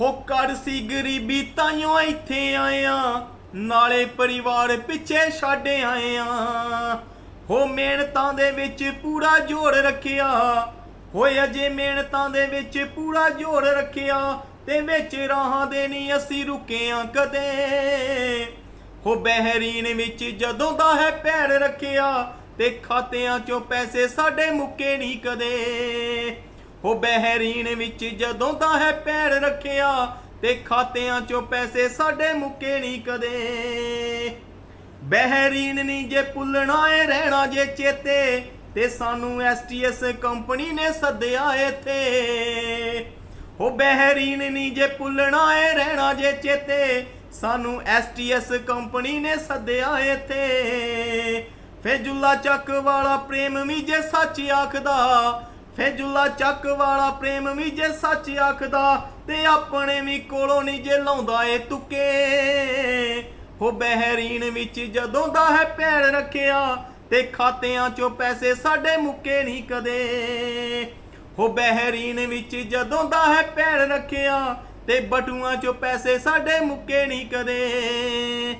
ਹੋ ਕਰ ਸੀ ਗਰੀਬੀ ਤਾਈਓ ਇੱਥੇ ਆਇਆ, ਨਾਲੇ ਪਰਿਵਾਰ ਪਿੱਛੇ ਛੱਡ ਆਇਆ। ਹੋ ਮਿਹਨਤਾਂ ਦੇ ਵਿੱਚ ਪੂਰਾ ਜੋਰ ਰੱਖਿਆ, ਹੋਏ ਅਜੇ ਮਿਹਨਤਾਂ ਦੇ ਵਿੱਚ ਪੂਰਾ ਜੋਰ ਰੱਖਿਆ, ਤੇ ਵਿੱਚ ਰਾਹਾਂ ਦੇ ਨਹੀਂ ਅਸੀਂ ਰੁਕਿਆ ਕਦੇ। ਹੋ ਬਹਿਰੀਨ ਵਿੱਚ ਜਦੋਂ ਦਾ ਹੈ ਪੈਰ ਰੱਖਿਆ, ਤੇ ਖਾਤਿਆਂ ਚੋਂ ਪੈਸੇ ਸਾਡੇ ਮੁੱਕੇ ਨਹੀਂ ਕਦੇ। ਹੋ ਬਹਿਰੀਨ ਵਿੱਚ ਜਦੋਂ ਦਾ ਹੈ ਪੈਰ ਰੱਖਿਆ ਤੇ ਖਾਤਿਆਂ ਚੋਂ ਪੈਸੇ ਸਾਡੇ ਮੁੱਕੇ ਨਹੀਂ ਕਦੇ। ਬਹਿਰੀਨ ਨਹੀਂ ਜੇ ਭੁੱਲਣਾ ਏ, ਰਹਿਣਾ ਜੇ ਚੇਤੇ ਤੇ ਸਾਨੂੰ ਐਸਟੀਐਸ ਕੰਪਨੀ ਨੇ ਸੱਦਿਆ ਇੱਥੇ। ਹੋ ਬਹਿਰੀਨ ਨਹੀਂ ਜੇ ਭੁੱਲਣਾ ਏ, ਰਹਿਣਾ ਜੇ ਚੇਤੇ, ਸਾਨੂੰ ਐਸਟੀਐਸ ਕੰਪਨੀ ਨੇ ਸੱਦਿਆ ਇੱਥੇ। ਫੇਜੁੱਲਾ ਚੱਕ ਵਾਲਾ ਪ੍ਰੇਮ ਵੀ ਜੇ ਸੱਚ ਆਖਦਾ ਫੇਜੁੱਲਾ ਚੱਕ ਵਾਲਾ ਪ੍ਰੇਮ ਵੀ ਜੇ ਸੱਚ ਆਖਦਾ ਤੇ ਆਪਣੇ ਵੀ ਕੋਲੋਂ ਨਹੀਂ ਜੇ ਲਾਉਂਦਾ ਏ ਤੁਕੇ। ਹੋ ਬਹਿਰੀਨ ਵਿੱਚ ਜਦੋਂ ਦਾ ਹੈ ਪੈਰ ਰੱਖਿਆ ਤੇ ਖਾਤਿਆਂ ਚੋਂ ਪੈਸੇ ਸਾਡੇ ਮੁੱਕੇ ਨਹੀਂ ਕਦੇ। ਹੋ ਬਹਿਰੀਨ ਵਿੱਚ ਜਦੋਂ ਦਾ ਹੈ ਪੈਰ ਰੱਖਿਆ ਤੇ ਬਟੂਆਂ ਚੋਂ ਪੈਸੇ ਸਾਡੇ ਮੁੱਕੇ ਨਹੀਂ ਕਦੇ।